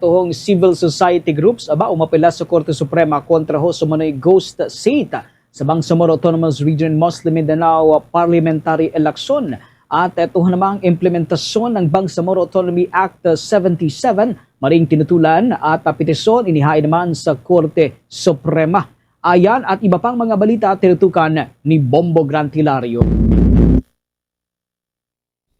Tuhong civil society groups aba umapela sa Korte Suprema kontra ho sa manoy ghost seat sa Bangsamoro Autonomous Region Muslim Mindanao Parliamentary Election at ito namang implementasyon ng Bangsamoro Autonomy Act 77 maring tinutulan at petisyon inihain naman sa Korte Suprema. Ayan at iba pang mga balita tinutukan ni Bombo Grantilario.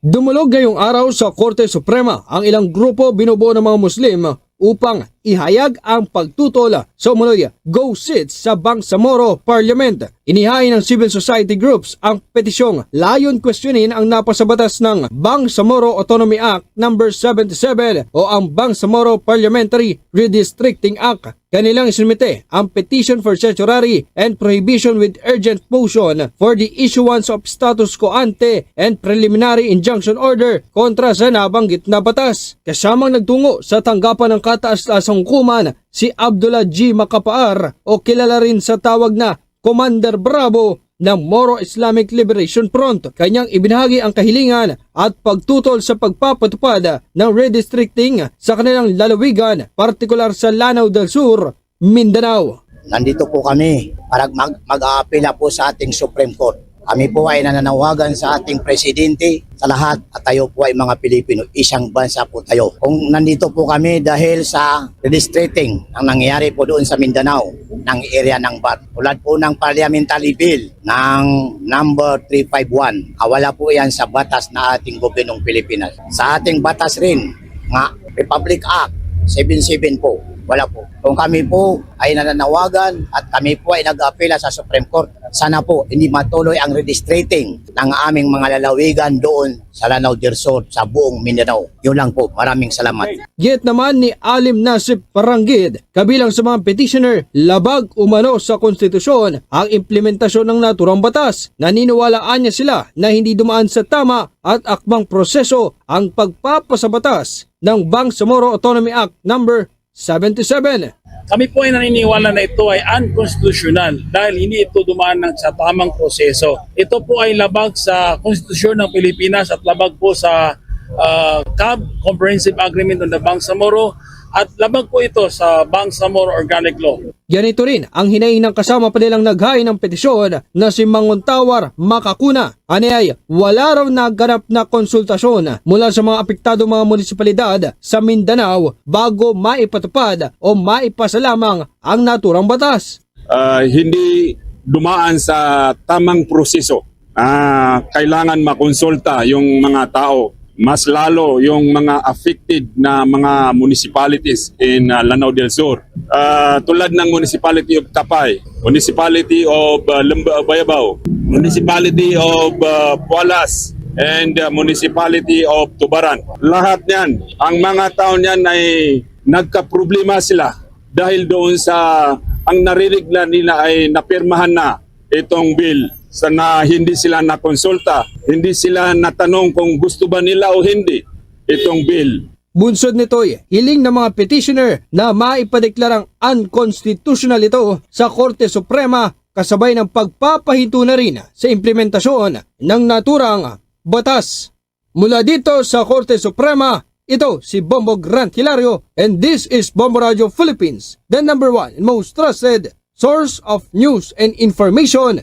Dumulog ngayong araw sa Korte Suprema ang ilang grupo binubuo ng mga Muslim upang ihayag ang pagtutol sa umuloy Go Sit sa Bangsamoro Parliament. Inihain ng civil society groups ang petisyong layon questionin ang napasabatas ng Bangsamoro Autonomy Act No. 77 o ang Bangsamoro Parliamentary Redistricting Act. Kanilang isinumite ang petition for certiorari and prohibition with urgent motion for the issuance of status quo ante and preliminary injunction order kontra sa nabanggit na batas. Kasamang nagtungo sa tanggapan ng kataas-tasang hukuman si Abdullah G. Makapaar o kilala rin sa tawag na Commander Bravo ng Moro Islamic Liberation Front. Kanyang ibinahagi ang kahilingan at pagtutol sa pagpapatupad ng redistricting sa kanilang lalawigan, partikular sa Lanao del Sur, Mindanao. Nandito po kami para mag, mag-aapela po sa ating Supreme Court. Kami po ay nananawagan sa ating presidente sa lahat at tayo po ay mga Pilipino. Isang bansa po tayo. Kung nandito po kami dahil sa redistricting ang nangyayari po doon sa Mindanao ng area ng BAT. Tulad po ng parliamentary bill ng number 351. Awala po yan sa batas na ating gobyernong Pilipinas. Sa ating batas rin nga Republic Act 77 po. Wala po. Kung kami po ay nananawagan at kami po ay nag-apela sa Supreme Court, sana po hindi matuloy ang redistricting ng aming mga lalawigan doon sa Lanao del Sur sa buong Mindanao. Yun lang po. Maraming salamat. Git naman ni Alim Nasip Parangid, kabilang sa mga petitioner, labag umano sa konstitusyon ang implementasyon ng naturang batas. Naniniwalaan niya sila na hindi dumaan sa tama at akbang proseso ang pagpapasabatas ng Bangsamoro Autonomy Act number 77. Kami po ay naniniwala na ito ay unconstitutional dahil hindi ito dumaan sa tamang proseso. Ito po ay labag sa konstitusyon ng Pilipinas at labag po sa uh, CAB, Comprehensive Agreement on the Bangsamoro at labag po ito sa Bangsamoro Organic Law. Ganito rin ang hinaing ng kasama pa nilang naghain ng petisyon na si Manguntawar Makakuna. Ani ay wala raw naganap na konsultasyon mula sa mga apektado mga munisipalidad sa Mindanao bago maipatupad o maipasa lamang ang naturang batas. uh, hindi dumaan sa tamang proseso. Ah, kailangan makonsulta yung mga tao, mas lalo yung mga affected na mga municipalities in uh, Lanao del Sur. Ah, tulad ng Municipality of Tapay, Municipality of uh, Lemba- Bayabao, Municipality of uh, Pualas, and uh, Municipality of Tubaran. Lahat niyan, ang mga tao niyan ay nagka-problema sila dahil doon sa ang narinig na nila ay napirmahan na itong bill sa na hindi sila nakonsulta, hindi sila natanong kung gusto ba nila o hindi itong bill. Bunsod nito'y hiling ng mga petitioner na maipadeklarang unconstitutional ito sa Korte Suprema kasabay ng pagpapahinto na rin sa implementasyon ng naturang batas. Mula dito sa Korte Suprema, ito si Bombo Grant Hilario and this is Bombo Radio Philippines, the number one and most trusted source of news and information.